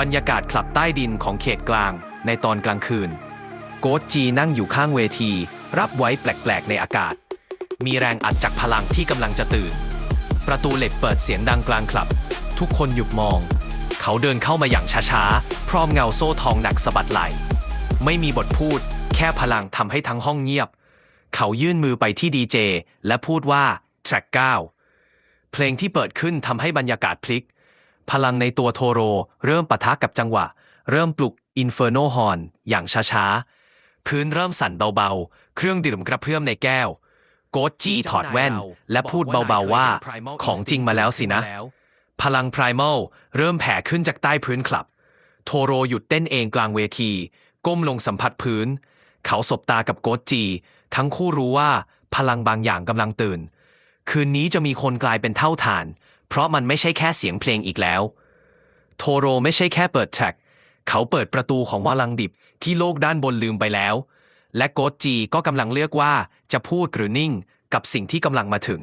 บรรยากาศคลับใต้ดินของเขตกลางในตอนกลางคืน โกดจีนั่งอยู่ข้างเวที รับไว้แปลกๆในอากาศ มีแรงอัดจากพลังที่กำลังจะตื่น ประตูเหล็กเปิดเสียงดังกลางคลับ ทุกคนหยุดมอง เขาเดินเข้ามาอย่างช้าๆ พร้อมเงาโซ่ทองหนักสะบัดไหล ไม่มีบทพูด แค่พลังทำให้ทั้งห้องเงียบ เขายื่นมือไปที่ดีเจและพูดว่าแทร็ก9เพลงที่เปิดขึ้นทำให้บรรยากาศพลิก พลังในตัวโทโร เริ่มปะทะกับจังหวะ เริ่มปลุกอินเฟอร์โนฮอนอย่างช้าๆ พื้นเริ่มสั่นเบาๆ เครื่องดื่มกระเพื่อมในแก้ว โกดจี้ถอดแว่น และพูดเบาๆว่า ของจริงมาแล้วสินะ พลังไพรม a ลเริ่มแผ่ขึ้นจากใต้พื้นคลับ โทโรหยุดเต้นเองกลางเวที ก้มลงสัมผัสพื้น เขาสบตากับโกดจี ทั้งคู่รู้ว่า พลังบางอย่างกำลังตื่น คืนนี้จะมีคนกลายเป็นเท่าฐาน เพราะมันไม่ใช่แค่เสียงเพลงอีกแล้ว โทโรไม่ใช่แค่เปิดแท็ก เขาเปิดประตูของวาลังดิบที่โลกด้านบนลืมไปแล้ว และโกดจีก็กำลังเลือกว่าจะพูดหรือนิ่งกับสิ่งที่กำลังมาถึง